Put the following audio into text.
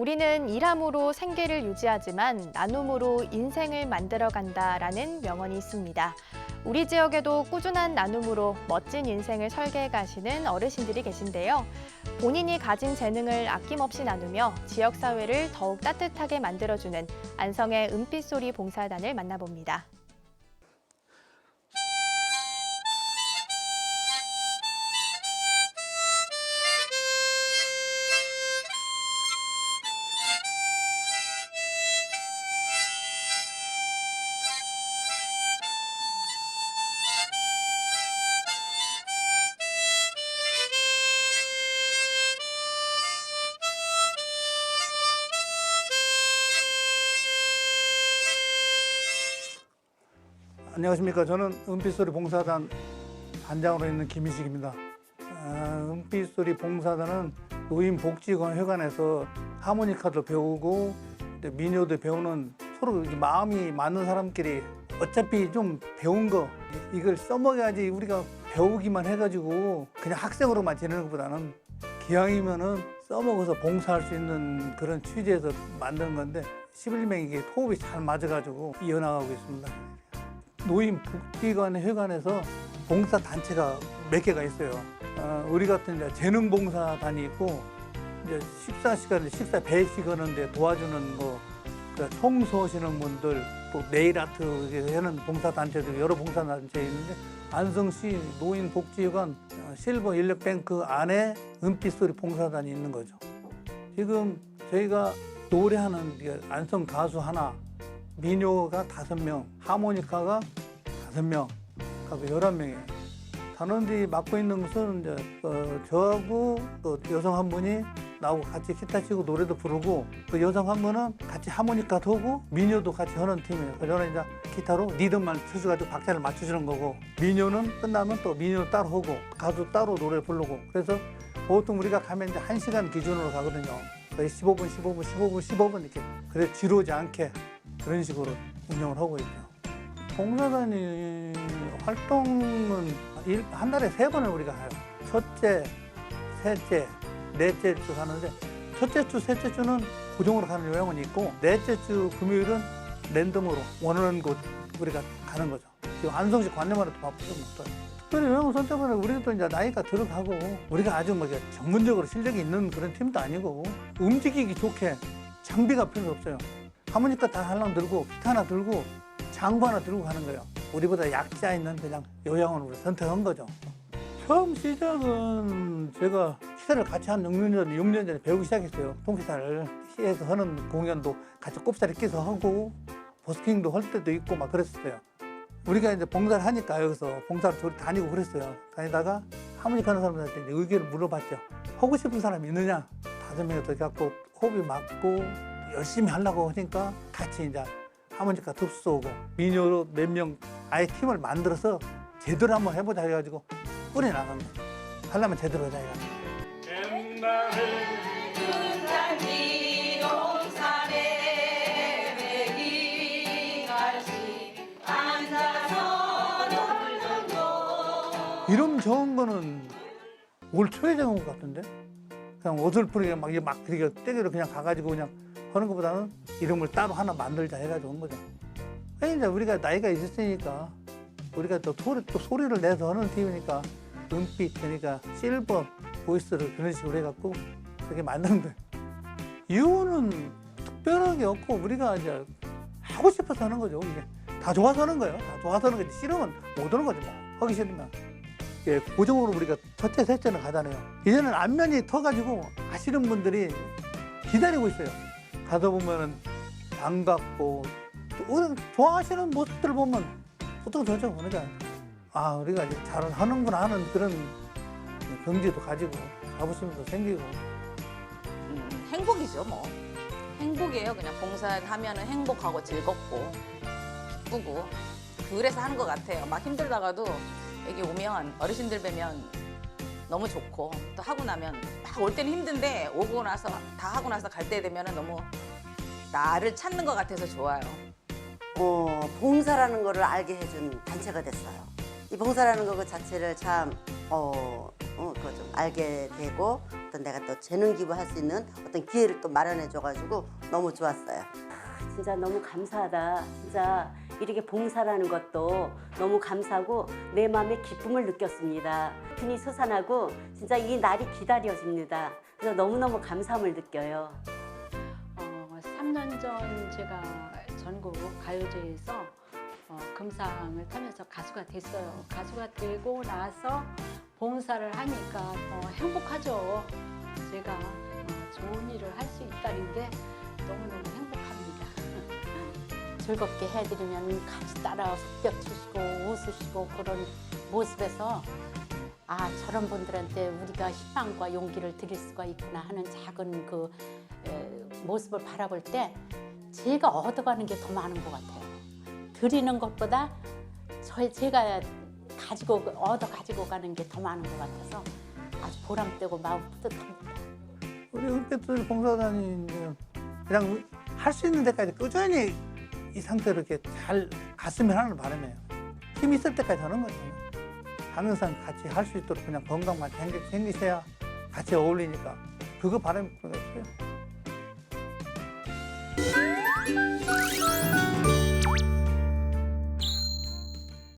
우리는 일함으로 생계를 유지하지만 나눔으로 인생을 만들어 간다라는 명언이 있습니다. 우리 지역에도 꾸준한 나눔으로 멋진 인생을 설계해 가시는 어르신들이 계신데요. 본인이 가진 재능을 아낌없이 나누며 지역 사회를 더욱 따뜻하게 만들어주는 안성의 은빛소리 봉사단을 만나봅니다. 안녕하십니까. 저는 은빛소리 봉사단 단장으로 있는 김희식입니다. 아, 은빛소리 봉사단은 노인복지관 회관에서 하모니카도 배우고 민요도 배우는 서로 마음이 맞는 사람끼리 어차피 좀 배운 거 이걸 써먹어야지 우리가 배우기만 해가지고 그냥 학생으로만 지내는 것보다는 기왕이면은 써먹어서 봉사할 수 있는 그런 취지에서 만든 건데 11명이 이게 호흡이 잘 맞아가지고 이어나가고 있습니다. 노인 복지관 회관에서 봉사 단체가 몇 개가 있어요. 어, 우리 같은 이제 재능 봉사단이 있고 이제 식사 시간에 식사 배식 하는데 도와주는 뭐 그러니까 청소하시는 분들 또 네일 아트 하는 봉사 단체도 여러 봉사 단체 있는데 안성시 노인 복지관 어, 실버 인력뱅크 안에 은빛 소리 봉사단이 있는 거죠. 지금 저희가 노래하는 안성 가수 하나 민요가 다섯 명, 하모니카가 다섯 명, 하고 열한 명이에요. 단원들이 맡고 있는 것은 이제 어, 저하고 또 여성 한 분이 나하고 같이 기타 치고 노래도 부르고 그 여성 한 분은 같이 하모니카도 하고 민요도 같이 하는 팀이에요. 그래서 저는 이제 기타로 리듬만 쳐줘가지고 박자를 맞춰주는 거고 민요는 끝나면 또 민요 따로 하고 가수 따로 노래 부르고 그래서 보통 우리가 가면 이제 한 시간 기준으로 가거든요. 거의 15분, 15분, 15분, 15분 이렇게 그래 지루지 않게 그런 식으로 운영을 하고 있죠. 봉사단이 활동은 일- 한 달에 세 번을 우리가 해요. 첫째, 셋째, 넷째 주 가는데 첫째 주, 셋째 주는 고정으로 가는 요양원 이 있고 넷째 주 금요일은 랜덤으로 원하는 곳 우리가 가는 거죠. 지금 안성시 관내만 해도 바쁘죠. 뭐. 특별히 요양원 선택은 우리도 이제 나이가 들어가고 우리가 아주 뭐 전문적으로 실력이 있는 그런 팀도 아니고 움직이기 좋게 장비가 필요 없어요. 하모니카 다 하나 들고 기타 하나 들고 장구 하나 들고 가는 거예요. 우리보다 약자 있는 그냥 요양원으로 선택한 거죠. 처음 시작은 제가 기타를 같이 한 6년 전에, 6년 전에 배우기 시작했어요. 통기타를 시에서 하는 공연도 같이 꼽사리 끼서 하고 버스킹도 할 때도 있고 막 그랬었어요. 우리가 이제 봉사를 하니까 여기서 봉사를 둘이 다니고 그랬어요. 다니다가 하모니카 하는 사람들한테 의견을 물어봤죠. 하고 싶은 사람이 있느냐? 다섯 명이 더 갖고 호흡이 맞고 열심히 하려고 하니까 같이 이제 하모니카 듭수 오고 민요로 몇 명 아예 팀을 만들어서 제대로 한번 해보자 해가지고 뿌리 나간 거예요. 하려면 제대로 하자 해가지고. 이름 정한 거는 올 초에 정한 것 같은데 그냥 어설프게 막, 막 그렇게 떼기로 그냥 가가지고 그냥 하는 것보다는 이름을 따로 하나 만들자 해가지고 한 거죠. 아니, 이제 우리가 나이가 있었으니까 우리가 또 소리, 또 소리를 내서 하는 팀이니까 은빛 그러니까 실버 보이스를 그런 식으로 해갖고 그렇게 만든 거예요. 이유는 특별하게 없고 우리가 이제 하고 싶어서 하는 거죠. 이게 다 좋아서 하는 거예요. 다 좋아서 하는 거지. 싫으면 못 하는 거지 뭐. 하기 싫으면. 예, 고정으로 우리가 첫째, 셋째는 가잖아요. 이제는 안면이 터가지고 아시는 분들이 기다리고 있어요. 가다 보면은 반갑고 또 오늘 좋아하시는 모습들 보면 보통 저죠 그러니까 아 우리가 이제 잘 하는구나 하는 그런 경지도 가지고 자부심도 생기고. 음, 행복이죠 뭐. 행복이에요. 그냥 봉사하면은 행복하고 즐겁고 기쁘고 그래서 하는 것 같아요. 막 힘들다가도 여기 오면 어르신들 뵈면 너무 좋고 또 하고 나면 막 올 때는 힘든데 오고 나서 다 하고 나서 갈 때 되면은 너무 나를 찾는 것 같아서 좋아요 어, 봉사라는 거를 알게 해준 단체가 됐어요. 이 봉사라는 거 그 자체를 참, 어, 어, 그거 좀 알게 되고, 어떤 내가 또 재능 기부할 수 있는 어떤 기회를 또 마련해 줘가지고 너무 좋았어요. 진짜 너무 감사하다. 진짜 이렇게 봉사라는 것도 너무 감사하고 내 마음에 기쁨을 느꼈습니다. 분이 솟아나고 진짜 이 날이 기다려집니다. 그래서 너무너무 감사함을 느껴요. 어, 3년 전 제가 전국 가요제에서 어, 금상을 타면서 가수가 됐어요. 가수가 되고 나서 봉사를 하니까 어, 행복하죠. 제가 어, 좋은 일을 할 수 있다는 게 너무너무 행복합니다. 즐겁게 해드리면 같이 따라 벽 치시고 웃으시고 그런 모습에서 아 저런 분들한테 우리가 희망과 용기를 드릴 수가 있구나 하는 작은 그 에, 모습을 바라볼 때 제가 얻어가는 게 더 많은 것 같아요. 드리는 것보다 저 제가 가지고 얻어 가지고 가는 게 더 많은 것 같아서 아주 보람되고 마음 뿌듯합니다. 우리 은빛소리 봉사단이 그냥 할 수 있는 데까지 꾸준히 이 상태로 이렇게 잘 갔으면 하는 바람이에요. 힘 있을 때까지 하는 거죠. 항상 같이 할 수 있도록 그냥 건강만 생기셔야 같이 어울리니까 그거 바람이 없어요. Thank you.